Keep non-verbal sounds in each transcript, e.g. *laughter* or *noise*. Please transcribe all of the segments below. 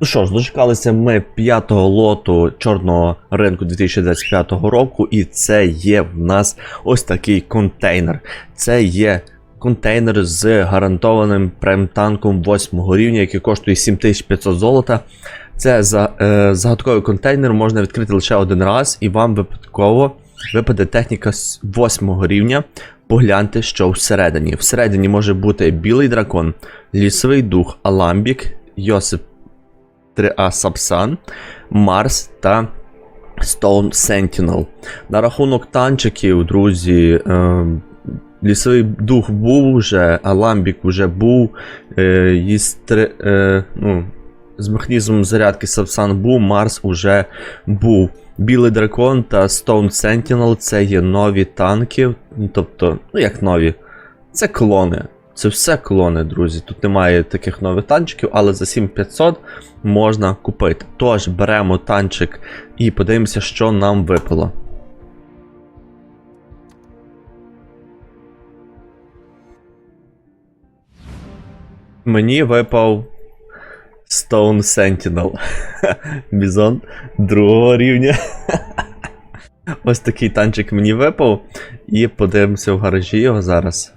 Ну що ж, дочекалися ми п'ятого лоту чорного ринку 2025 року, і це є в нас ось такий контейнер. Це є контейнер з гарантованим прем-танком 8 рівня, який коштує 7500 золота. Це за, е, загадковий контейнер можна відкрити лише один раз, і вам випадково випаде техніка з 8 рівня. Погляньте, що всередині. Всередині може бути білий дракон, лісовий дух, аламбік, Йосип 3А Сапсан, Марс та Stone Sentinel. На рахунок танчиків, друзі, е, лісовий дух був вже, Аламбік вже був, е, їстри, е, ну, з механізмом зарядки Сапсан був, Марс уже був. Білий дракон та Stone Sentinel це є нові танки. Тобто, ну як нові, це клони. Це все клони, друзі. Тут немає таких нових танчиків, але за 7500 можна купити. Тож беремо танчик і подивимося, що нам випало. Мені випав Stone Sentinel. *laughs* Бізон другого рівня. *laughs* Ось такий танчик мені випав. І подивимося в гаражі його зараз.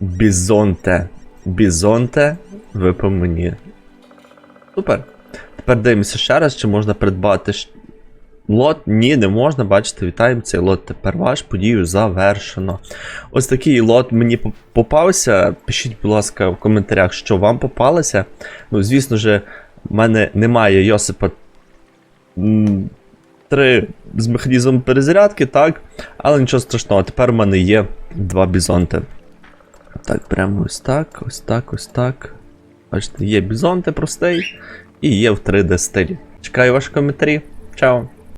Бізонте. Бізонте випав мені. Супер. Тепер дивимося ще раз, чи можна придбати лот. Ні, не можна. Бачите, вітаємо цей лот. Тепер ваш подію завершено. Ось такий лот мені попався. Пишіть, будь ласка, в коментарях, що вам попалося. Ну, звісно ж, в мене немає Йосипа. 3 з механізмом перезарядки, так. Але нічого страшного, тепер у мене є два бізонти. Так, прямо ось так, ось так, ось так. Бачите, є бізонти простий і є в 3D стилі. Чекаю ваші коментарі. Чао!